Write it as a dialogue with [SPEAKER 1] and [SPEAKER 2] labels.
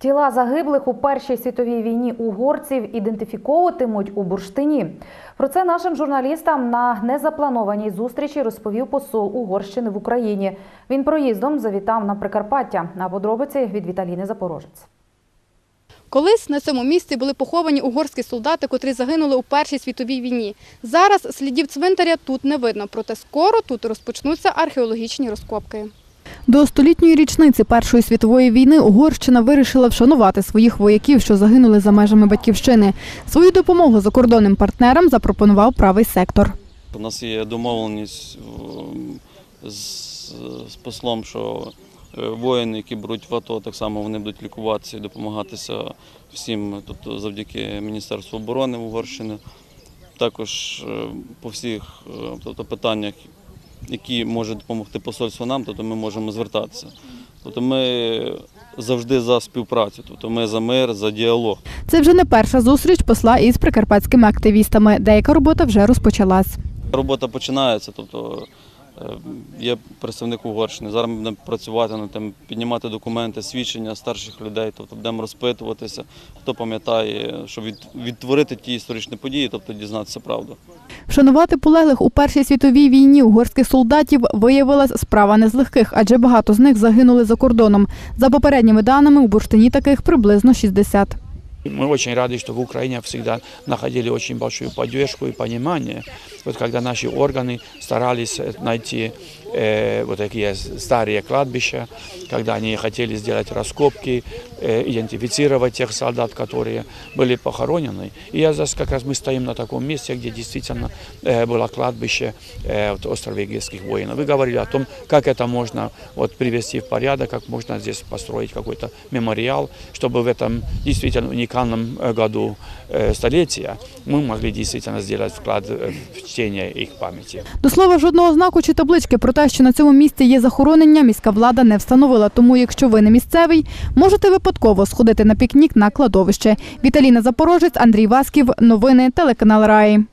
[SPEAKER 1] Тіла загиблих у Першій світовій війні угорців ідентифіковуватимуть у бурштині. Про це нашим журналістам на незапланованій зустрічі розповів посол Угорщини в Україні. Він проїздом завітав на Прикарпаття. На подробиці від Віталіни Запорожець.
[SPEAKER 2] Колись на цьому місці були поховані угорські солдати, котрі загинули у Першій світовій війні. Зараз слідів цвинтаря тут не видно, проте скоро тут розпочнуться археологічні розкопки. До столітньої річниці Першої світової війни Угорщина вирішила вшанувати своїх вояків, що загинули за межами батьківщини. Свою допомогу закордонним партнерам запропонував правий сектор.
[SPEAKER 3] У нас є домовленість е, з, послом, що е, воїни, які беруть в АТО, так само вони будуть лікуватися і допомагатися всім, тобто завдяки Міністерству оборони Угорщини. Також е, по всіх тобто, питаннях, які може допомогти посольство нам, тобто ми можемо звертатися. Тобто ми завжди за співпрацю, тобто ми за мир, за діалог.
[SPEAKER 2] Це вже не перша зустріч посла із прикарпатськими активістами. Деяка робота вже розпочалась.
[SPEAKER 3] Робота починається, тобто є представник Угорщини. Зараз ми будемо працювати над тим, піднімати документи, свідчення старших людей, тобто будемо розпитуватися, хто пам'ятає, щоб від, відтворити ті історичні події, тобто дізнатися правду.
[SPEAKER 2] Вшанувати полеглих у Першій світовій війні угорських солдатів виявилась справа не з легких, адже багато з них загинули за кордоном. За попередніми даними, у бурштині таких приблизно 60.
[SPEAKER 4] Мы очень рады, что в Украине всегда находили очень большую поддержку и понимание. Вот когда наши органы старались э, найти э, вот такие старые кладбища, когда они хотели сделать раскопки, э, идентифицировать тех солдат, которые были похоронены. И я здесь как раз мы стоим на таком месте, где действительно э, было кладбище э, вот, острове Эгейских воинов. Вы говорили о том, как это можно вот, привести в порядок, как можно здесь построить какой-то мемориал, чтобы в этом действительно уникальном э, году э, столетия мы могли действительно сделать вклад э, в чтение их памяти.
[SPEAKER 2] До слова, жодного знаку чи таблички про те, що на цьому місці є захоронення, міська влада не встановила. Тому, якщо ви не місцевий, можете випадково сходити на пікнік на кладовище. Віталіна Запорожець, Андрій Васків. Новини телеканал Раї.